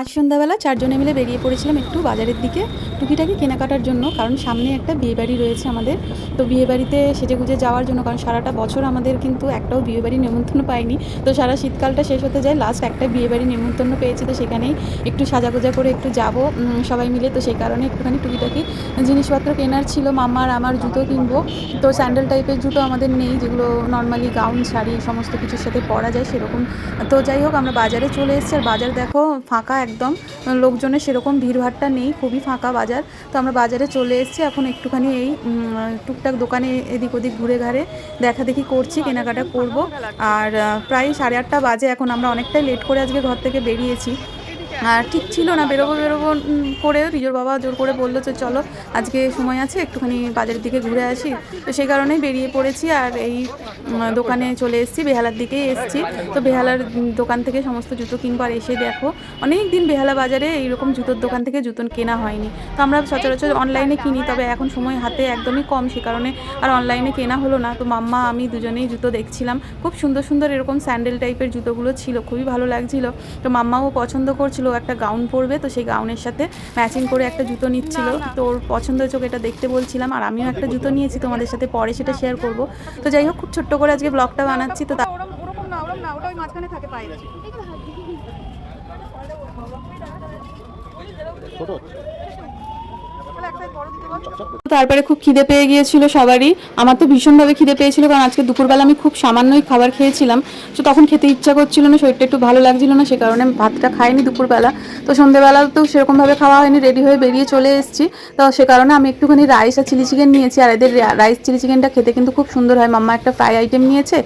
আজ সন্ধ্যাবেলা চারজনে মিলে বেরিয়ে পড়েছিলাম একটু বাজারের দিকে টুকিটাকি কেনাকাটার জন্য, কারণ সামনে একটা বিয়েবাড়ি রয়েছে আমাদের। তো বিয়েবাড়িতে সেজেগুজে যাওয়ার জন্য, কারণ সারাটা বছর আমাদের কিন্তু একটাও বিয়েবাড়ি নেমন্তন্ন পাইনি। তো সারা শীতকালটা শেষ হতে যায় লাস্ট একটা বিয়েবাড়ি নেমন্তন্ন পেয়েছি, তো সেখানেই একটু সাজাগোজা করে একটু যাব সবাই মিলে। তো সেই কারণে একটুখানি টুকিটাকি জিনিসপত্র কেনার ছিল, মামার, আমার জুতো কিনবো। তো স্যান্ডেল টাইপের জুতো আমাদের নেই, যেগুলো নর্মালি গাউন শাড়ি, সমস্ত কিছুর সাথে পরা যায় সেরকম। তো যাই হোক, আমরা বাজারে চলে এসেছি। আর বাজার দেখো, ফাঁকা একদম। লোকজনের সেরকম ভিড়ভাট্টা নেই, খুবই ফাঁকা বাজার। তো আমরা বাজারে চলে এসেছি, এখন একটুখানি এই টুকটাক দোকানে এদিক ওদিক ঘুরে ঘাড়ে দেখা দেখি করছি, কেনাকাটা করব। আর প্রায় সাড়ে আটটা বাজে, এখন আমরা অনেকটাই লেট করে আজকে ঘর থেকে বেরিয়েছি। ঠিক ছিল না, বেরোবো বেরোবো করে রিজোর বাবা জোর করে বলল যে চলো, আজকে সময় আছে, একটুখানি বাজারের দিকে ঘুরে আসি। তো সেই কারণেই বেরিয়ে পড়েছি আর এই দোকানে চলে এসেছি, বেহালার দিকেই এসেছি। তো বেহালার দোকান থেকে সমস্ত জুতো কিনবো আর এসে দেখো অনেক দিন বেহালা বাজারে এইরকম জুতোর দোকান থেকে জুতো কেনা হয়নি। তো আমরা সচরাচর অনলাইনে কিনি, তবে এখন সময় হাতে একদমই কম, সে কারণে আর অনলাইনে কেনা হলো না। তো মাম্মা, আমি দুজনেই জুতো দেখছিলাম। খুব সুন্দর সুন্দর এরকম স্যান্ডেল টাইপের জুতোগুলো ছিল, খুবই ভালো লাগছিল। তো মাম্মাও পছন্দ করছিল ও একটা গাউন পরবে তো সেই গাউনের সাথে ম্যাচিং করে একটা জুতো নিচ্ছিল। তো ওর পছন্দ হয়েছে এটা দেখতে বলছিলাম আর আমিও একটা জুতো নিয়েছি তোমাদের সাথে পরে সেটা শেয়ার করব। তো যাই হোক খুব ছোট্ট করে আজকে ব্লগটা বানাচ্ছি তো তা- ওরকম না ওরকম না ওটা ওই মাঝখানে থাকে পায়ে ছোট। তারপরে খুব খিদে পেয়ে গিয়েছিল সবারই। আমার তো ভীষণভাবে খিদে পেয়েছিল, কারণ আজকে দুপুরবেলা আমি খুব সামান্যই খাবার খেয়েছিলাম। তো তখন খেতে ইচ্ছা করছিল না, শরীরটা একটু ভালো লাগছিল না, সে কারণে ভাতটা খাইনি দুপুরবেলা। তো সন্ধ্যেবেলা তো সেরকমভাবে খাওয়া হয়নি রেডি হয়ে বেরিয়ে চলে এসেছি। তো সে কারণে আমি একটুখানি রাইস আর চিলি চিকেন নিয়েছি, আর এদের রাইস চিলি চিকেনটা খেতে কিন্তু খুব সুন্দর হয়। মাম্মা একটা ফ্রাই আইটেম নিয়েছে,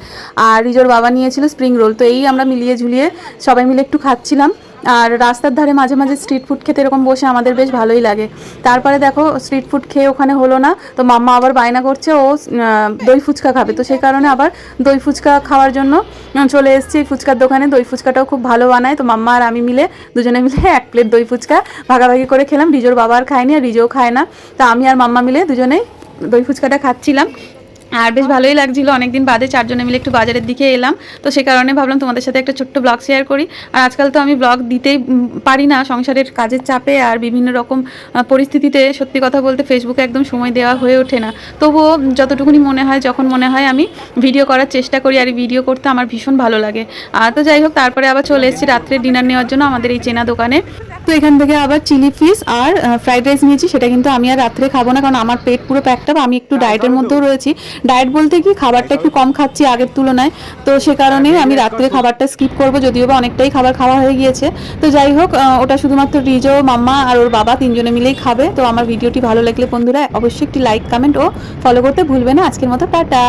আর রিজোর বাবা নিয়েছিল স্প্রিং রোল তো এই আমরা মিলিয়ে ঝুলিয়ে সবাই মিলে একটু খাচ্ছিলাম। আর রাস্তার ধারে মাঝে মাঝে স্ট্রিট ফুড খেতে এরকম বসে আমাদের বেশ ভালোই লাগে। তারপরে দেখো স্ট্রিট ফুড খেয়ে ওখানে হলো না। তো মাম্মা আবার বায়না করছে, ও দই ফুচকা খাবে। তো সেই কারণে আবার দই ফুচকা খাওয়ার জন্য চলে এসেছি ফুচকার দোকানে। দই ফুচকাটাও খুব ভালো বানায়। তো মাম্মা আর আমি মিলে দুজনে মিলে এক প্লেট দই ফুচকা ভাগাভাগি করে খেলাম। রিজোর বাবা আর খায়নি আর রিজোও খায় না। তা আমি আর মাম্মা মিলে দুজনেই দই ফুচকাটা খাচ্ছিলাম। আর বেশ ভালোই লাগছিল। অনেকদিন বাদে চারজনে মিলে একটু বাজারের দিকে এলাম। তো সে কারণে ভাবলাম তোমাদের সাথে একটা ছোট্ট ব্লগ শেয়ার করি। আর আজকাল তো আমি ব্লগ দিতেই পারি না। সংসারের কাজের চাপে আর বিভিন্ন রকম পরিস্থিতিতে সত্যি কথা বলতে ফেসবুকে একদম সময় দেওয়া হয়ে ওঠে না। তবুও যতটুকুনি মনে হয়, যখন মনে হয় আমি ভিডিও করার চেষ্টা করি আর ভিডিও করতে আমার ভীষণ ভালো লাগে। আর তো যাই হোক, তারপরে আবার চলে এসেছি রাত্রে ডিনার নেওয়ার জন্য আমাদের এই চেনা দোকানে। তো এখান থেকে আবার চিলি ফিশ আর ফ্রাইড রাইস নিয়েছি। সেটা কিন্তু আমি আর রাত্রে খাব না, কারণ আমার পেট পুরো প্যাকটা আমি একটু ডায়েটের মধ্যেও রয়েছি। ডায়েট বলতে কি খাবারটা একটু কম খাচ্ছি আগের তুলনায়। তো সে কারণে আমি রাত্রে খাবারটা স্কিপ করব, যদিও বা অনেকটাই খাবার খাওয়া হয়ে গিয়েছে। তো যাই হোক ওটা শুধুমাত্র রিজো, মাম্মা আর ওর বাবা তিনজনে মিলেই খাবে। তো আমার ভিডিওটি ভালো লাগলে বন্ধুরা, অবশ্যই একটি লাইক কমেন্ট ও ফলো করতে ভুলবে না। আজকের মতো টাটা।